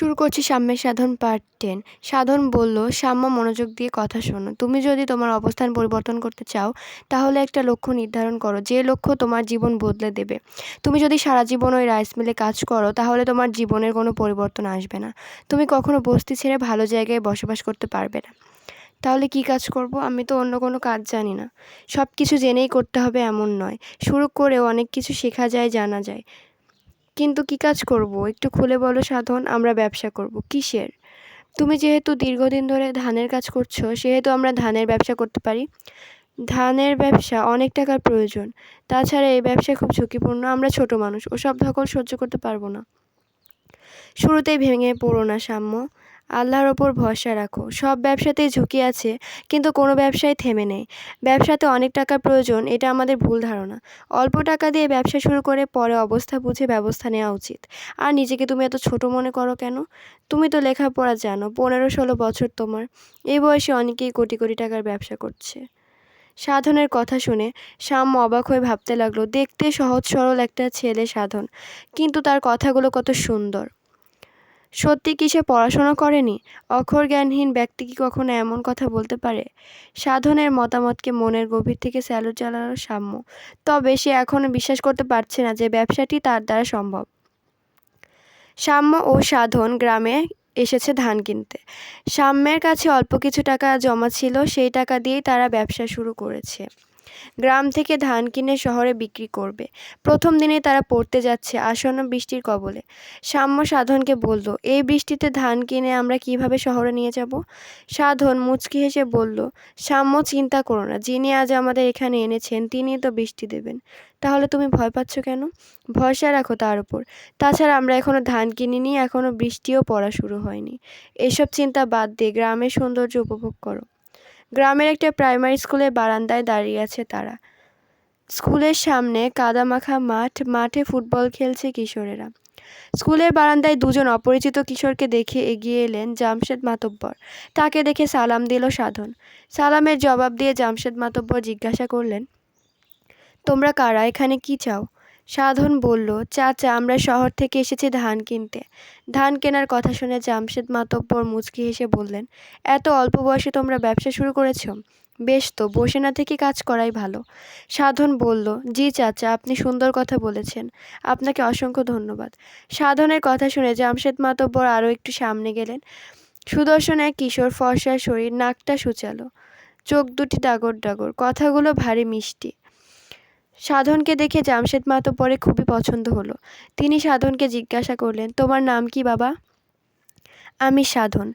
শুরু করছি সাম্যের সাধন পার্ট টেন সাধন বলল, সাম্য, মনোযোগ দিয়ে কথা শোনো। তুমি যদি তোমার অবস্থান পরিবর্তন করতে চাও, তাহলে একটা লক্ষ্য নির্ধারণ করো। যে লক্ষ্য তোমার জীবন বদলে দেবে। তুমি যদি সারা জীবন ওই রাইস মিলে কাজ করো, তাহলে তোমার জীবনের কোনো পরিবর্তন আসবে না। তুমি কখনো বস্তি ছেড়ে ভালো জায়গায় বসবাস করতে পারবে না। তাহলে কি কাজ করব? আমি তো অন্য কোনো কাজ জানি না। সব কিছু জেনেই করতে হবে এমন নয়। শুরু করেও অনেক কিছু শেখা যায়, জানা যায়। কিন্তু কী কাজ করব? একটু খুলে বলো সাধন, আমরা ব্যবসা করব। কিসের? তুমি যেহেতু দীর্ঘদিন ধরে ধানের কাজ করছ, সেহেতু আমরা ধানের ব্যবসা করতে পারি। ধানের ব্যবসা অনেক টাকার প্রয়োজন। তাছাড়া এই ব্যবসা খুব ঝুঁকিপূর্ণ। আমরা ছোট মানুষ, ওসব ধকল সহ্য করতে পারব না। শুরুতেই ভেঙে পড়ো না সাম্য। আল্লাহর ওপর ভরসা রাখো। সব ব্যবসাতেই ঝুঁকি আছে, কিন্তু কোনো ব্যবসায় থেমে নেই। ব্যবসাতে অনেক টাকার প্রয়োজন, এটা আমাদের ভুল ধারণা। অল্প টাকা দিয়ে ব্যবসা শুরু করে পরে অবস্থা বুঝে ব্যবস্থা নেওয়া উচিত। আর নিজেকে তুমি এত ছোট মনে করো কেন? তুমি তো লেখাপড়া জানো, পনেরো ষোলো বছর তোমার। এই বয়সে অনেকেই কোটি কোটি টাকার ব্যবসা করছে। সাধনের কথা শুনে সাম্য অবাক হয়ে ভাবতে লাগল, দেখতে সহজ সরল একটা ছেলে সাধন, কিন্তু তার কথাগুলো কত সুন্দর। সত্যি কি সে পড়াশোনা করেনি? অক্ষর জ্ঞানহীন ব্যক্তি কি কখনো এমন কথা বলতে পারে? সাধনের মতামতকে মনের গভীর থেকে স্যালুট জানানো সাম্য। তবে সে এখনও বিশ্বাস করতে পারছে না যে ব্যবসাটি তার দ্বারা সম্ভব। সাম্য ও সাধন গ্রামে এসেছে ধান কিনতে। সাম্যের কাছে অল্প কিছু টাকা জমা ছিল, সেই টাকা দিয়েই তারা ব্যবসা শুরু করেছে। গ্রাম থেকে ধান কিনে শহরে বিক্রি করবে। প্রথম দিনে তারা পড়তে যাচ্ছে আসন্ন বৃষ্টির কবলে। সাম্য সাধনকে বলল, এই বৃষ্টিতে ধান কিনে আমরা কীভাবে শহরে নিয়ে যাব? সাধন মুচকি হেসে বলল, সাম্য, চিন্তা করো না। যিনি আজ আমাদের এখানে এনেছেন তিনি তো বৃষ্টি দেবেন। তাহলে তুমি ভয় পাচ্ছ কেন? ভরসা রাখো তার উপর। তাছাড়া আমরা এখনও ধান কিনিনি এখনও বৃষ্টিও পড়া শুরু হয়নি। এসব চিন্তা বাদ দিয়ে গ্রামের সৌন্দর্য উপভোগ করো। গ্রামের একটা প্রাইমারি স্কুলের বারান্দায় দাঁড়িয়ে আছে তারা। স্কুলের সামনে কাদামাখা মাঠ, মাঠে ফুটবল খেলছে কিশোরেরা। স্কুলের বারান্দায় দুজন অপরিচিত কিশোরকে দেখে এগিয়ে এলেন জামশেদ মাতব্বর। তাকে দেখে সালাম দিল সাধন। সালামের জবাব দিয়ে জামশেদ মাতব্বর জিজ্ঞাসা করলেন, তোমরা কারা? এখানে কি চাও? সাধন বলল, চাচা, আমরা শহর থেকে এসেছি ধান কিনতে। ধান কেনার কথা শুনে জামশেদ মাতব্বর মুচকি হেসে বললেন, এত অল্প বয়সে তোমরা ব্যবসা শুরু করেছ? বেশ তো, বসে না থেকে কাজ করাই ভালো। সাধন বলল, জি চাচা, আপনি সুন্দর কথা বলেছেন। আপনাকে অসংখ্য ধন্যবাদ। সাধনের কথা শুনে জামশেদ মাতব্বর আরও একটু সামনে গেলেন। সুদর্শন এক কিশোর ফর্সার শরীর, নাকটা সুচালো, চোখ দুটি ডাগর ডাগর, কথাগুলো ভারী মিষ্টি। সাধনকে দেখে জামশেদ মাতো পরে খুবই পছন্দ হলো। তিনি সাধনকে জিজ্ঞাসা করলেন, তোমার নাম কি বাবা? আমি সাধন,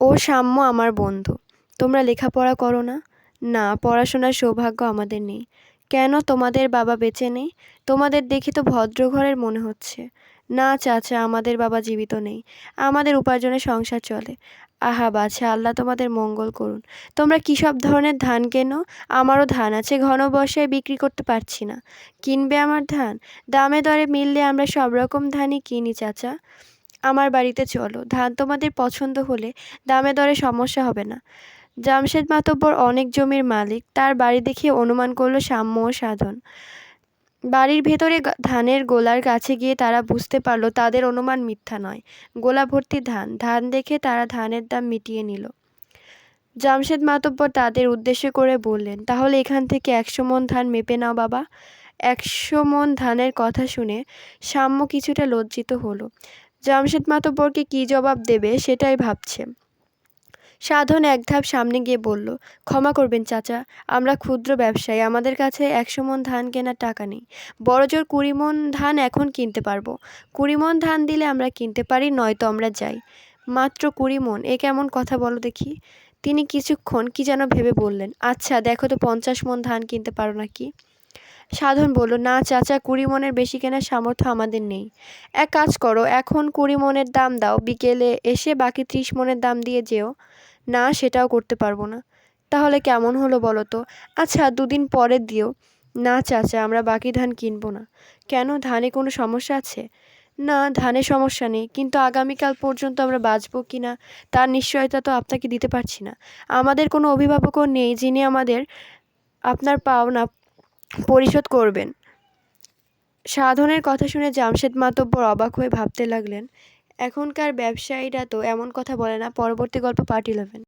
ও সাম্য আমার বন্ধু। তোমরা লেখাপড়া করো না? না, পড়াশোনার সৌভাগ্য আমাদের নেই। কেন তোমাদের বাবা বেঁচে নেই? তোমাদের দেখে তো ভদ্র ঘরের মনে হচ্ছে। না, চাচা, আমাদের বাবা জীবিত নেই। আমাদের উপার্জনে সংসার চলে। আহা, বাছা, আল্লাহ তোমাদের মঙ্গল করুন। তোমরা কী সব ধরনের ধান কেনো? আমারও ধান আছে, ঘন বর্ষায় বিক্রি করতে পারছি না। কিনবে আমার ধান? দামে দরে মিললে আমরা সব রকম ধানই কিনি, চাচা। আমার বাড়িতে চলো, ধান তোমাদের পছন্দ হলে দামে দরে সমস্যা হবে না। জামশেদ মাতব্বর অনেক জমির মালিক, তার বাড়ি দেখে অনুমান করল সাম্য ও সাধন। বাড়ির ভেতরে ধানের গোলার কাছে গিয়ে তারা বুঝতে পারল তাদের অনুমান মিথ্যা নয়। গোলা ভর্তি ধান ধান দেখে তারা ধানের দাম মিটিয়ে নিল। জামশেদ মাতব্বর তাদের উদ্দেশ্য করে বললেন, তাহলে এখান থেকে একশো মন ধান মেপে নাও বাবা। একশো মন ধানের কথা শুনে সাম্য কিছুটা লজ্জিত হলো। জামশেদ মাতব্বরকে কী জবাব দেবে সেটাই ভাবছে। সাধন এক ধাপ সামনে গিয়ে বলল, ক্ষমা করবেন চাচা, আমরা ক্ষুদ্র ব্যবসায়ী, আমাদের কাছে একশো মন ধান কেনার টাকা নেই। বড়জোর কুড়ি মন ধান এখন কিনতে পারব। কুড়ি মন ধান দিলে আমরা কিনতে পারি, নয়তো আমরা যাই। মাত্র কুড়ি মন এ কেমন কথা বলো দেখি? তিনি কিছুক্ষণ কি যেন ভেবে বললেন আচ্ছা দেখো তো পঞ্চাশ মন ধান কিনতে পারো নাকি? সাধন বলল, না চাচা, কুড়ি মনের বেশি কেনার সামর্থ্য আমাদের নেই। এক কাজ করো, এখন কুড়ি মনের দাম দাও, বিকেলে এসে বাকি ত্রিশ মনের দাম দিয়ে যেও। না, সেটাও করতে পারব না। তাহলে কেমন হলো বলো তো? আচ্ছা দুদিন পরে দিও। না চাচা, আমরা বাকি ধান কিনবো না। কেন, ধানে কোনো সমস্যা আছে? না, ধানে সমস্যা নেই, কিন্তু আগামীকাল পর্যন্ত আমরা বাঁচবো কি না, তার নিশ্চয়তা তো আপনাকে দিতে পারছি না। আমাদের কোনো অভিভাবকও নেই যিনি আমাদের, আপনার পাওনা পরিশোধ করবেন। সাধনের কথা শুনে জামশেদ মাতব্বর অবাক হয়ে ভাবতে লাগলেন, এখনকার ব্যবসায়ীরা তো এমন কথা বলে না, পরবর্তী গল্প পার্টি ইলেভেন